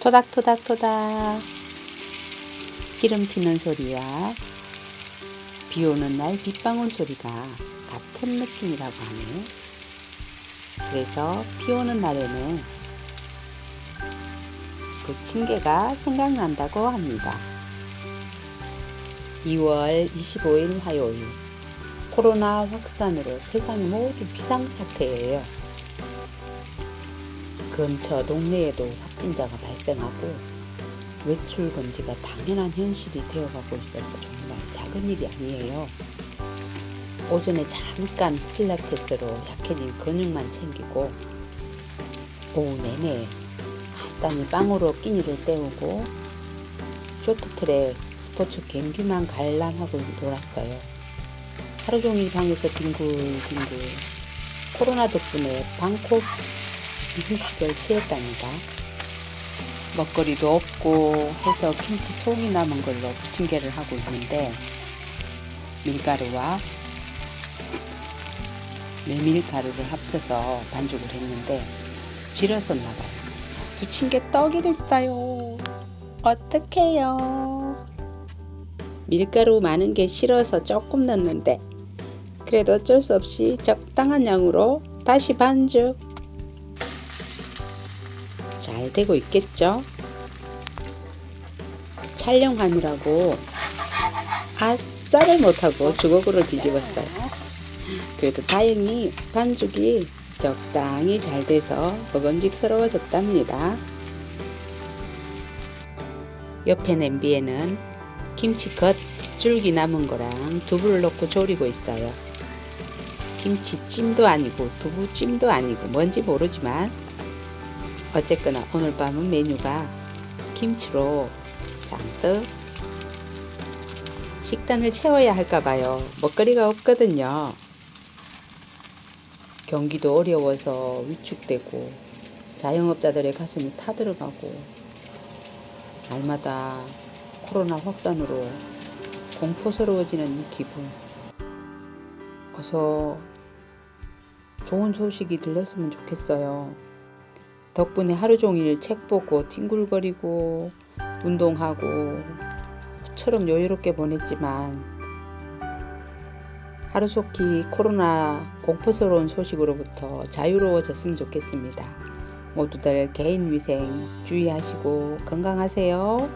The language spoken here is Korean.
토닥토닥토닥 기름 튀는 소리와 비 오는 날 빗방울 소리가 같은 느낌이라고 하네. 그래서 비 오는 날에는 그 징계가 생각난다고 합니다. 2월 25일 화요일 코로나 확산으로 세상이 모두 비상사태예요. 근처 동네에도 확진자가 발생하고 외출 금지가 당연한 현실이 되어가고 있어서 정말 작은 일이 아니에요. 오전에 잠깐 필라테스로 약해진 근육만 챙기고 오후 내내 간단히 빵으로 끼니를 때우고 쇼트트랙 스포츠 경기만 관람하고 놀았어요. 하루 종일 방에서 뒹굴뒹굴 코로나 덕분에 방콕 휴식을 취했답니다. 먹거리도 없고 해서 김치 속이 남은 걸로 부침개를 하고 있는데 밀가루와 메밀가루를 합쳐서 반죽을 했는데 질었었나봐요. 부침개 떡이 됐어요. 어떡해요. 밀가루 많은 게 싫어서 조금 넣었는데 그래도 어쩔 수 없이 적당한 양으로 다시 반죽. 잘 되고 있겠죠? 촬영하느라고 아싸를 못하고 주걱으로 뒤집었어요. 그래도 다행히 반죽이 적당히 잘 돼서 먹음직스러워졌답니다. 옆에 냄비에는 김치 겉 줄기 남은 거랑 두부를 넣고 졸이고 있어요. 김치찜도 아니고 두부찜도 아니고 뭔지 모르지만 어쨌거나 오늘 밤은 메뉴가 김치로 잔뜩 식단을 채워야 할까봐요. 먹거리가 없거든요. 경기도 어려워서 위축되고 자영업자들의 가슴이 타들어가고 날마다 코로나 확산으로 공포스러워지는 이 기분. 어서 좋은 소식이 들렸으면 좋겠어요. 덕분에 하루 종일 책 보고 뒹굴거리고 운동하고 처럼 여유롭게 보냈지만 하루속히 코로나 공포스러운 소식으로부터 자유로워졌으면 좋겠습니다. 모두들 개인 위생 주의하시고 건강하세요.